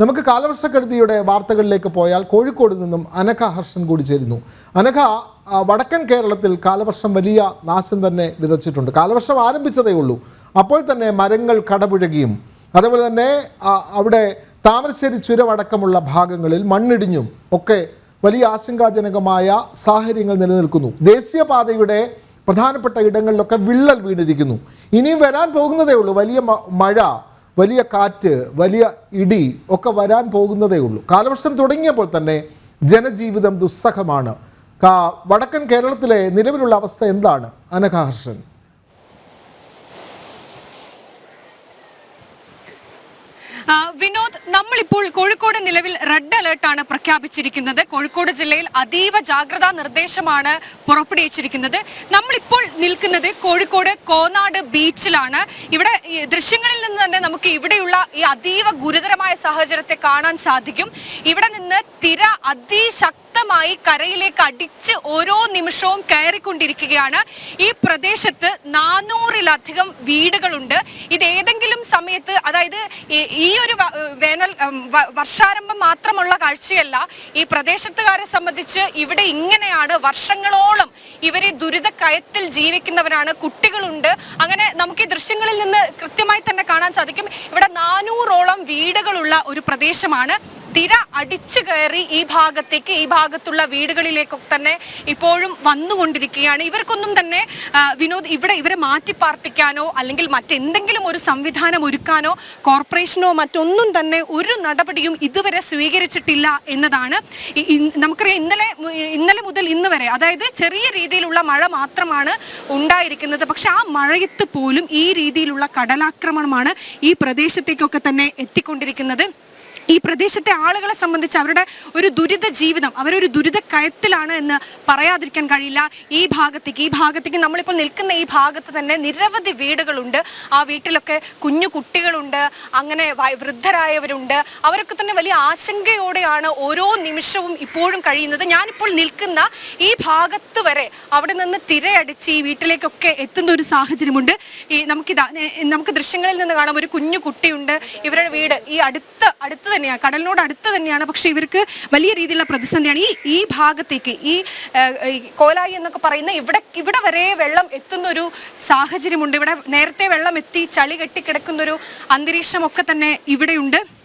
നമുക്ക് കാലവർഷക്കെടുതിയുടെ വാർത്തകളിലേക്ക് പോയാൽ കോഴിക്കോട് നിന്നും അനഘ ഹർഷൻ കൂടി ചേരുന്നു. അനഘ വടക്കൻ കേരളത്തിൽ കാലവർഷം വലിയ നാശം തന്നെ വിതച്ചിട്ടുണ്ട്. കാലവർഷം ആരംഭിച്ചതേ ഉള്ളൂ. അപ്പോൾ തന്നെ മരങ്ങൾ കടപുഴകിയും. അതേപോലെ തന്നെ അവിടെ താമരശ്ശേരി ചുരമടക്കമുള്ള ഭാഗങ്ങളിൽ മണ്ണിടിഞ്ഞും ഒക്കെ വലിയ ആശങ്കാജനകമായ സാഹചര്യങ്ങൾ നിലനിൽക്കുന്നു. ദേശീയപാതയുടെ പ്രധാനപ്പെട്ട ഇടങ്ങളിലൊക്കെ വിള്ളൽ വീണിരിക്കുന്നു. ഇനിയും വരാൻ പോകുന്നതേ ഉള്ളൂ. വലിയ മഴ വലിയ കാറ്റ് വലിയ ഇടി ഒക്കെ വരാൻ പോകുന്നതേ ഉള്ളൂ. കാലവർഷം തുടങ്ങിയപ്പോൾ തന്നെ ജനജീവിതം ദുസ്സഹമാണ്. വടക്കൻ കേരളത്തിലെ നിലവിലുള്ള അവസ്ഥ എന്താണ്? അനഘ ഹർഷൻ ആ, വിനോദ് നമ്മളിപ്പോൾ കോഴിക്കോട് നിലവിൽ റെഡ് അലേർട്ടാണ് പ്രഖ്യാപിച്ചിരിക്കുന്നത്. കോഴിക്കോട് ജില്ലയിൽ അതീവ ജാഗ്രതാ നിർദ്ദേശമാണ് പുറപ്പെടുവിച്ചിരിക്കുന്നത്. നമ്മളിപ്പോൾ നിൽക്കുന്നത് കോഴിക്കോട് കോനാട് ബീച്ചിലാണ്. ഇവിടെ ദൃശ്യങ്ങളിൽ നിന്ന് തന്നെ നമുക്ക് ഇവിടെയുള്ള ഈ അതീവ ഗുരുതരമായ സാഹചര്യത്തെ കാണാൻ സാധിക്കും. ഇവിടെ നിന്ന് തിര അതിശക്തമായി കരയിലേക്ക് അടിച്ച് ഓരോ നിമിഷവും കയറിക്കൊണ്ടിരിക്കുകയാണ്. ഈ പ്രദേശത്ത് നാനൂറിലധികം വീടുകളുണ്ട്. ഇത് ഏതെങ്കിലും സമയത്ത് അതായത് ഈ- ഒരു വേനൽ വർഷാരംഭം മാത്രമുള്ള കാഴ്ചയല്ല ഈ പ്രദേശത്തുകാരെ സംബന്ധിച്ച് ഇവിടെ ഇങ്ങനെയാണ് വർഷങ്ങളോളം ഇവരെ ദുരിത കയത്തിൽ ജീവിക്കുന്നവരാണ് കുട്ടികളുണ്ട്. അങ്ങനെ നമുക്ക് ഈ ദൃശ്യങ്ങളിൽ നിന്ന് കൃത്യമായി തന്നെ കാണാൻ സാധിക്കും. ഇവിടെ നാനൂറോളം വീടുകളുള്ള ഒരു പ്രദേശമാണ് തിര അടിച്ചു കയറി ഈ ഭാഗത്തേക്ക് ഈ ഭാഗത്തുള്ള വീടുകളിലേക്കൊക്കെ തന്നെ ഇപ്പോഴും വന്നുകൊണ്ടിരിക്കുകയാണ്. ഇവർക്കൊന്നും തന്നെ വിനോദ് ഇവിടെ ഇവരെ മാറ്റി പാർപ്പിക്കാനോ അല്ലെങ്കിൽ മറ്റെന്തെങ്കിലും ഒരു സംവിധാനം ഒരുക്കാനോ കോർപ്പറേഷനോ മറ്റൊന്നും തന്നെ ഒരു നടപടിയും ഇതുവരെ സ്വീകരിച്ചിട്ടില്ല എന്നതാണ് നമുക്കറിയാം ഇന്നലെ ഇന്നലെ മുതൽ ഇന്ന് വരെ അതായത് ചെറിയ രീതിയിലുള്ള മഴ മാത്രമാണ് ഉണ്ടായിരിക്കുന്നത്. പക്ഷെ ആ മഴയത്ത് പോലും ഈ രീതിയിലുള്ള കടലാക്രമണമാണ് ഈ പ്രദേശത്തേക്കൊക്കെ തന്നെ എത്തിക്കൊണ്ടിരിക്കുന്നത്. ഈ പ്രദേശത്തെ ആളുകളെ സംബന്ധിച്ച് അവരുടെ ഒരു ദുരിത ജീവിതം അവരൊരു ദുരിത കയത്തിലാണ് എന്ന് പറയാതിരിക്കാൻ കഴിയില്ല. ഈ ഭാഗത്തേക്ക് ഈ ഭാഗത്തേക്ക് നമ്മളിപ്പോൾ നിൽക്കുന്ന ഈ ഭാഗത്ത് തന്നെ നിരവധി വീടുകളുണ്ട്. ആ വീട്ടിലൊക്കെ കുഞ്ഞു കുട്ടികളുണ്ട് അങ്ങനെ വൃദ്ധരായവരുണ്ട്. അവരൊക്കെ തന്നെ വലിയ ആശങ്കയോടെയാണ് ഓരോ നിമിഷവും ഇപ്പോഴും കഴിയുന്നത്. ഞാനിപ്പോൾ നിൽക്കുന്ന ഈ ഭാഗത്ത് വരെ അവിടെ നിന്ന് തിരയടിച്ച് ഈ വീട്ടിലേക്കൊക്കെ എത്തുന്ന ഒരു സാഹചര്യമുണ്ട്. ഈ നമുക്കിതാ നമുക്ക് ദൃശ്യങ്ങളിൽ നിന്ന് കാണാം ഒരു കുഞ്ഞു കുട്ടിയുണ്ട്. ഇവരുടെ വീട് ഈ അടുത്ത് അടുത്ത് തന്നെയാണ് കടലിനോട് അടുത്ത് തന്നെയാണ്. പക്ഷെ ഇവർക്ക് വലിയ രീതിയിലുള്ള പ്രതിസന്ധിയാണ്. ഈ ഈ ഭാഗത്തേക്ക് ഈ കോലായി എന്നൊക്കെ പറയുന്ന ഇവിടെ ഇവിടെ വരെ വെള്ളം എത്തുന്ന ഒരു സാഹചര്യമുണ്ട്. ഇവിടെ നേരത്തെ വെള്ളം എത്തി ചളി കെട്ടിക്കിടക്കുന്ന ഒരു അന്തരീക്ഷമൊക്കെ തന്നെ ഇവിടെയുണ്ട്.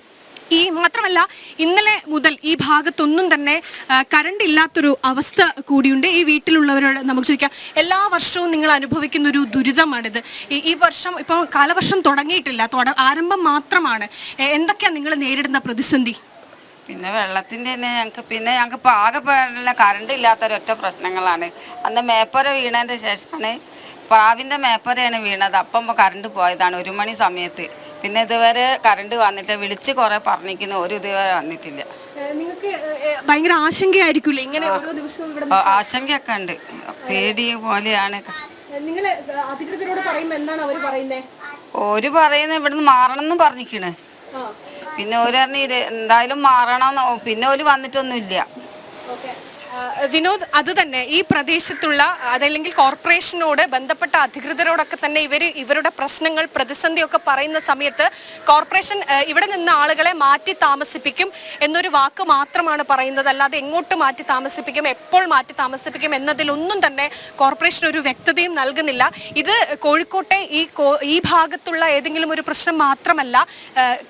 ഈ മാത്രമല്ല ഇന്നലെ മുതൽ ഈ ഭാഗത്തൊന്നും തന്നെ കറണ്ട് ഇല്ലാത്തൊരു അവസ്ഥ കൂടിയുണ്ട്. ഈ വീട്ടിലുള്ളവരോട് നമുക്ക് ചോദിക്കാം എല്ലാ വർഷവും നിങ്ങൾ അനുഭവിക്കുന്ന ഒരു ദുരിതമാണിത്. ഈ വർഷം ഇപ്പം കാലവർഷം തുടങ്ങിയിട്ടില്ല തുട- ആരംഭം മാത്രമാണ്. എന്തൊക്കെയാണ് നിങ്ങൾ നേരിടുന്ന പ്രതിസന്ധി? പിന്നെ വെള്ളത്തിന്റെ തന്നെ ഞങ്ങൾക്ക് പിന്നെ ഞങ്ങൾക്ക് പേരില്ല കറണ്ട് ഇല്ലാത്തൊരൊറ്റ പ്രശ്നങ്ങളാണ്. അന്ന് മേപ്പര വീണതിന്റെ ശേഷമാണ് പ്രാവിന്റെ മേപ്പരയാണ് വീണത്. അപ്പം കറണ്ട് പോയതാണ് ഒരു മണി സമയത്ത്. പിന്നെ ഇതുവരെ കറണ്ട് വന്നിട്ട് വിളിച്ച് കുറേ പറഞ്ഞിരിക്കുന്നു. ഒരു ഇതുവരെ വന്നിട്ടില്ല. നിങ്ങൾക്ക് ഭയങ്കര ആശങ്കയായിരിക്കില്ല ഇങ്ങനെ ഓരോ ദിവസവും ഇവിടെ ആശങ്കയൊക്കെ ഉണ്ട് പേടി പോലെയാണ്. നിങ്ങൾ അധികൃതരോട് പറയുമ്പോൾ എന്താണ് അവർ പറയുന്നത് ഇവിടുന്ന് മാറണം എന്ന് പറഞ്ഞിരിക്കണ് പിന്നെ ഒരു പറഞ്ഞ എന്തായാലും മാറണം പിന്നെ ഒരു വന്നിട്ടൊന്നുമില്ല. വിനോദ് അത് തന്നെ ഈ പ്രദേശത്തുള്ള അതല്ലെങ്കിൽ കോർപ്പറേഷനോട് ബന്ധപ്പെട്ട അധികൃതരോടൊക്കെ തന്നെ ഇവർ ഇവരുടെ പ്രശ്നങ്ങൾ പ്രതിസന്ധിയൊക്കെ പറയുന്ന സമയത്ത് കോർപ്പറേഷൻ ഇവിടെ നിന്ന് ആളുകളെ മാറ്റി താമസിപ്പിക്കും എന്നൊരു വാക്ക് മാത്രമാണ് പറയുന്നത്. അല്ലാതെ എങ്ങോട്ട് മാറ്റി താമസിപ്പിക്കും എപ്പോൾ മാറ്റി താമസിപ്പിക്കും എന്നതിലൊന്നും തന്നെ കോർപ്പറേഷൻ ഒരു വ്യക്തതയും നൽകുന്നില്ല. ഇത് കോഴിക്കോട്ടെ ഈ ഈ ഭാഗത്തുള്ള ഏതെങ്കിലും ഒരു പ്രശ്നം മാത്രമല്ല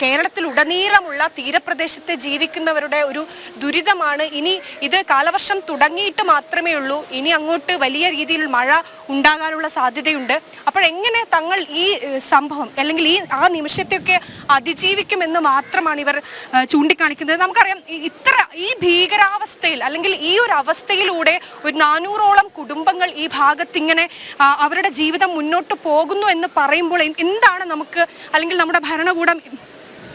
കേരളത്തിൽ ഉടനീളമുള്ള തീരപ്രദേശത്തെ ജീവിക്കുന്നവരുടെ ഒരു ദുരിതമാണ്. ഇനി ഇത് കാലവർഷം തുടങ്ങിയിട്ട് മാത്രമേ ഉള്ളൂ. ഇനി അങ്ങോട്ട് വലിയ രീതിയിൽ മഴ ഉണ്ടാകാനുള്ള സാധ്യതയുണ്ട്. അപ്പോഴെങ്ങനെ തങ്ങൾ ഈ സംഭവം അല്ലെങ്കിൽ ഈ ആ നിമിഷത്തെയൊക്കെ അതിജീവിക്കുമെന്ന് മാത്രമാണ് ഇവർ ചൂണ്ടിക്കാണിക്കുന്നത്. നമുക്കറിയാം ഇത്ര ഈ ഭീകരാവസ്ഥയിൽ അല്ലെങ്കിൽ ഈ ഒരു അവസ്ഥയിലൂടെ ഒരു നാനൂറോളം കുടുംബങ്ങൾ ഈ ഭാഗത്ത് ഇങ്ങനെ അവരുടെ ജീവിതം മുന്നോട്ട് പോകുന്നു എന്ന് പറയുമ്പോൾ എന്താണ് നമുക്ക് അല്ലെങ്കിൽ നമ്മുടെ ഭരണകൂടം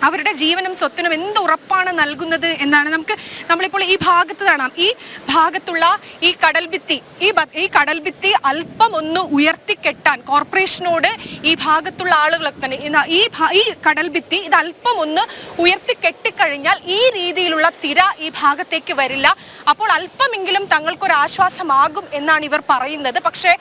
അവരുടെ ജീവനും സ്വത്തിനും എന്ത് ഉറപ്പാണ് നൽകുന്നത് എന്നാണ് നമുക്ക് നമ്മളിപ്പോൾ ഈ ഭാഗത്ത് കാണാം. ഈ ഭാഗത്തുള്ള ഈ കടൽഭിത്തി ഈ ഈ കടൽഭിത്തി അല്പം ഒന്ന് ഉയർത്തിക്കെട്ടാൻ കോർപ്പറേഷനോട് ഈ ഭാഗത്തുള്ള ആളുകളൊക്കെ തന്നെ ഈ ഈ കടൽഭിത്തി ഇത് അല്പം ഒന്ന് ഉയർത്തി കെട്ടിക്കഴിഞ്ഞാൽ ഈ രീതിയിലുള്ള തിര ഈ ഭാഗത്തേക്ക് വരില്ല. അപ്പോൾ അല്പമെങ്കിലും തങ്ങൾക്കൊരു ആശ്വാസമാകും എന്നാണ് ഇവർ പറയുന്നത്. പക്ഷേ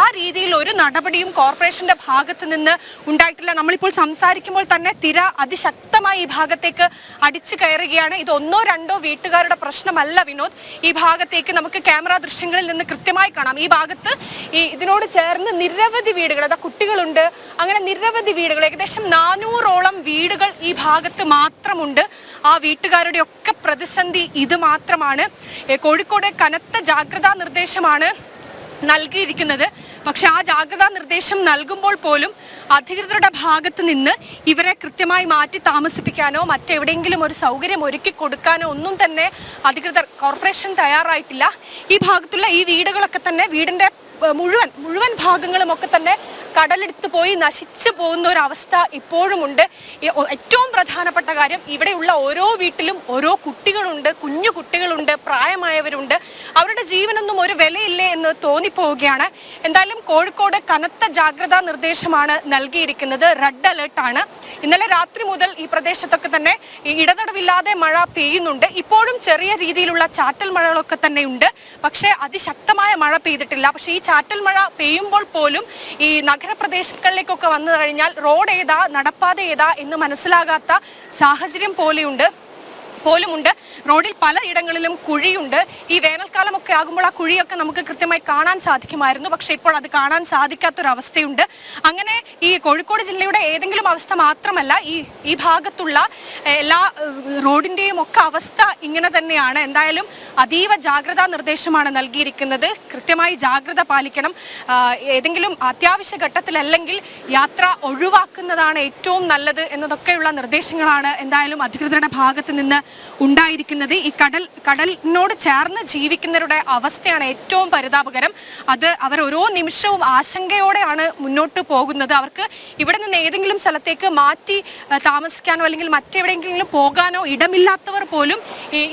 ആ രീതിയിൽ ഒരു നടപടിയും കോർപ്പറേഷന്റെ ഭാഗത്ത് നിന്ന് ഉണ്ടായിട്ടില്ല. നമ്മളിപ്പോൾ സംസാരിക്കുമ്പോൾ തന്നെ തിര അതിശക്തമായി ഈ ഭാഗത്തേക്ക് അടിച്ചു കയറുകയാണ്. ഇത് ഒന്നോ രണ്ടോ വീട്ടുകാരുടെ പ്രശ്നമല്ല വിനോദ്. ഈ ഭാഗത്തേക്ക് നമുക്ക് ക്യാമറ ദൃശ്യങ്ങളിൽ നിന്ന് കൃത്യമായി കാണാം. ഈ ഭാഗത്ത് ഈ ഇതിനോട് ചേർന്ന് നിരവധി വീടുകൾ അതാ കുട്ടികളുണ്ട്. അങ്ങനെ നിരവധി വീടുകൾ ഏകദേശം നാനൂറോളം വീടുകൾ ഈ ഭാഗത്ത് മാത്രമുണ്ട്. ആ വീട്ടുകാരുടെ ഒക്കെ പ്രതിസന്ധി ഇത് മാത്രമാണ്. കോഴിക്കോട് കനത്ത ജാഗ്രതാ നിർദ്ദേശമാണ് നൽകിയിരിക്കുന്നത്. പക്ഷെ ആ ജാഗ്രതാ നിർദ്ദേശം നൽകുമ്പോൾ പോലും അധികൃതരുടെ ഭാഗത്ത് നിന്ന് ഇവരെ കൃത്യമായി മാറ്റി താമസിപ്പിക്കാനോ മറ്റെവിടെയെങ്കിലും ഒരു സൗകര്യം ഒരുക്കി കൊടുക്കാനോ ഒന്നും തന്നെ അധികൃതർ കോർപ്പറേഷൻ തയ്യാറായിട്ടില്ല. ഈ ഭാഗത്തുള്ള ഈ വീടുകളൊക്കെ തന്നെ വീടിന്റെ മുഴുവൻ മുഴുവൻ ഭാഗങ്ങളും ഒക്കെ തന്നെ കടലെടുത്ത് പോയി നശിച്ചു പോകുന്ന ഒരു അവസ്ഥ ഇപ്പോഴുമുണ്ട്. ഏറ്റവും പ്രധാനപ്പെട്ട കാര്യം ഇവിടെയുള്ള ഓരോ വീട്ടിലും ഓരോ കുട്ടികളുണ്ട് കുഞ്ഞു കുട്ടികളുണ്ട് പ്രായമായവരുണ്ട്. അവരുടെ ജീവനൊന്നും ഒരു വിലയില്ലേ എന്ന് തോന്നിപ്പോവുകയാണ്. എന്തായാലും കോഴിക്കോട് കനത്ത ജാഗ്രതാ നിർദ്ദേശമാണ് നൽകിയിരിക്കുന്നത്. റെഡ് അലേർട്ടാണ് ഇന്നലെ രാത്രി മുതൽ ഈ പ്രദേശത്തൊക്കെ തന്നെ ഇടതടവില്ലാതെ മഴ പെയ്യുന്നുണ്ട്. ഇപ്പോഴും ചെറിയ രീതിയിലുള്ള ചാറ്റൽ മഴകളൊക്കെ തന്നെ ഉണ്ട് പക്ഷേ അതിശക്തമായ മഴ പെയ്തിട്ടില്ല. പക്ഷേ ഈ ചാറ്റൽ മഴ പെയ്യുമ്പോൾ പോലും ഈ നഗരപ്രദേശങ്ങളിലേക്കൊക്കെ വന്നു കഴിഞ്ഞാൽ റോഡ് ഏതാ നടപ്പാത ഏതാ എന്ന് മനസ്സിലാകാത്ത സാഹചര്യം പോലെയുണ്ട് പോലുമുണ്ട്. റോഡിൽ പലയിടങ്ങളിലും കുഴിയുണ്ട്. ഈ വേനൽക്കാലമൊക്കെ ആകുമ്പോൾ ആ കുഴിയൊക്കെ നമുക്ക് കൃത്യമായി കാണാൻ സാധിക്കുമായിരുന്നു. പക്ഷെ ഇപ്പോൾ അത് കാണാൻ സാധിക്കാത്തൊരവസ്ഥയുണ്ട്. അങ്ങനെ ഈ കോഴിക്കോട് ജില്ലയുടെ ഏതെങ്കിലും അവസ്ഥ മാത്രമല്ല ഈ ഈ ഭാഗത്തുള്ള എല്ലാ റോഡിന്റെയും ഒക്കെ അവസ്ഥ ഇങ്ങനെ തന്നെയാണ്. എന്തായാലും അതീവ ജാഗ്രതാ നിർദ്ദേശമാണ് നൽകിയിരിക്കുന്നത്. കൃത്യമായി ജാഗ്രത പാലിക്കണം. ഏതെങ്കിലും അത്യാവശ്യ ഘട്ടത്തിലല്ലെങ്കിൽ യാത്ര ഒഴിവാക്കുന്നതാണ് ഏറ്റവും നല്ലത് എന്നതൊക്കെയുള്ള നിർദ്ദേശങ്ങളാണ് എന്തായാലും അധികൃതരുടെ ഭാഗത്ത് നിന്ന് ഉണ്ടായിരിക്കുന്നത്. ഈ കടൽ കടലിനോട് ചേർന്ന് ജീവിക്കുന്നവരുടെ അവസ്ഥയാണ് ഏറ്റവും പരിതാപകരം. അത് അവർ ഓരോ നിമിഷവും ആശങ്കയോടെയാണ് മുന്നോട്ട് പോകുന്നത്. അവർക്ക് ഇവിടെ നിന്ന് ഏതെങ്കിലും സ്ഥലത്തേക്ക് മാറ്റി താമസിക്കാനോ അല്ലെങ്കിൽ മറ്റെവിടെയെങ്കിലും പോകാനോ ഇടമില്ലാത്തവർ പോലും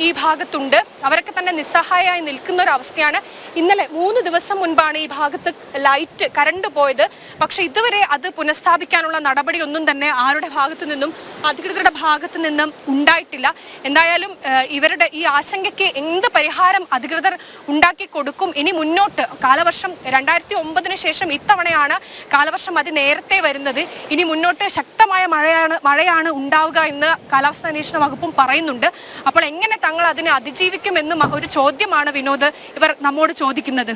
ഈ ഭാഗത്തുണ്ട്. അവരൊക്കെ തന്നെ നിസ്സഹായമായി നിൽക്കുന്ന ഒരു അവസ്ഥയാണ്. ഇന്നലെ മൂന്ന് ദിവസം മുൻപാണ് ഈ ഭാഗത്ത് ലൈറ്റ് കറണ്ട് പോയത്. പക്ഷെ ഇതുവരെ അത് പുനഃസ്ഥാപിക്കാനുള്ള നടപടിയൊന്നും തന്നെ ആരുടെ ഭാഗത്തു നിന്നും അധികൃതരുടെ ഭാഗത്തു നിന്നും ഉണ്ടായിട്ടില്ല. എന്തായാലും ഇവരുടെ ഈ ആശങ്കയ്ക്ക് എന്ത് പരിഹാരം അധികൃതർ ഉണ്ടാക്കി കൊടുക്കും? ഇനി മുന്നോട്ട് കാലവർഷം രണ്ടായിരത്തി ഒമ്പതിന് ശേഷം ഇത്തവണയാണ് കാലവർഷം അതി നേരത്തെ വരുന്നത്. ഇനി മുന്നോട്ട് ശക്തമായ മഴയാണ് മഴയാണ് ഉണ്ടാവുക എന്ന് കാലാവസ്ഥാ നിരീക്ഷണ വകുപ്പും പറയുന്നുണ്ട്. അപ്പോൾ എങ്ങനെ തങ്ങൾ അതിനെ അതിജീവിക്കുമെന്നും ഒരു ചോദ്യമാണ് വിനോദ് ഇവർ നമ്മോട് ചോദിക്കുന്നത്.